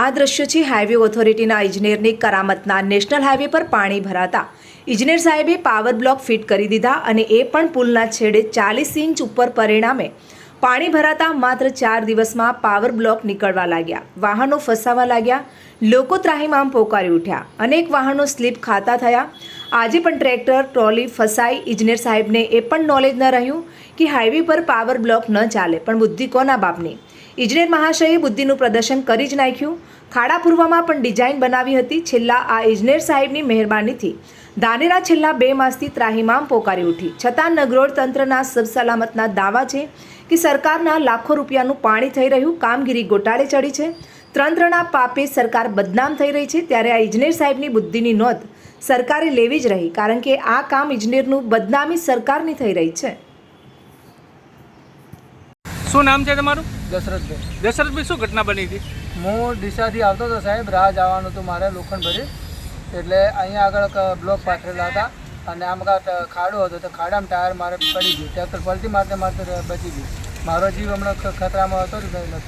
આ દ્રશ્યો છે હાઈવે ઓથોરિટીના ઇજનેરની કરામતના નેશનલ હાઈવે પર પાણી ભરાતા. ઇજનેર સાહેબે પાવર બ્લોક ફિટ કરી દીધા અને એ પણ પુલના છેડે ચાલીસ ઇંચ ઉપર પરિણામે પાણી ભરાતા માત્ર ચાર દિવસમાં પાવર બ્લોક નીકળવા લાગ્યા. વાહનો ફસાવા લાગ્યા. લોકો ત્રાહિમામ પોકારી ઉઠ્યા. અનેક વાહનો સ્લીપ ખાતા થયા. આજે પણ ટ્રેક્ટર, ટ્રોલી ફસાઈ ઇજનેર સાહેબને એ પણ નોલેજ ન રહ્યું કે હાઈવે પર પાવર બ્લોક ન ચાલે. પણ બુદ્ધિ કોના બાપની? ઇજનેર મહાશયે બુદ્ધિનું પ્રદર્શન કરી જ નાખ્યું. ખાડા પૂર્વમાં પણ ડિઝાઇન બનાવી હતી. છેલ્લા આ ઇજનેર સાહેબની મહેરબાનીથી ધાનેરા છેલ્લા બે માસથી ત્રાહિમામ પોકારી ઉઠી. છતાં નગરોળ તંત્રના સબસલામતના દાવા છે કે સરકારના લાખો રૂપિયાનું પાણી થઈ રહ્યું, કામગીરી ગોટાળે ચડી છે. તંત્રના પાપે સરકાર બદનામ થઈ રહી છે, ત્યારે આ ઇજનેર સાહેબની બુદ્ધિની નોંધ સરકારે લેવી જ રહી, કારણ કે આ કામ ઇજનેરનું બદનામી સરકારની થઈ રહી છે. શું નામ છે તમારું? દશરથભાઈ દશરથભાઈ શું ઘટના બની હતી? હું ડીસાથી આવતો હતો સાહેબ રાહ જવાનું હતું મારે લોખંડ ભરી એટલે અહીંયા આગળ બ્લોક પાથરેલા હતા અને આમ ખાડો હતો તો ખાડામાં ટાયર મારે પડી ગયું. ટ્રેક્ટર પલટી મારતે મારતે બચી ગયું. મારો જીવ હમણાં ખતરામાં હતો નથી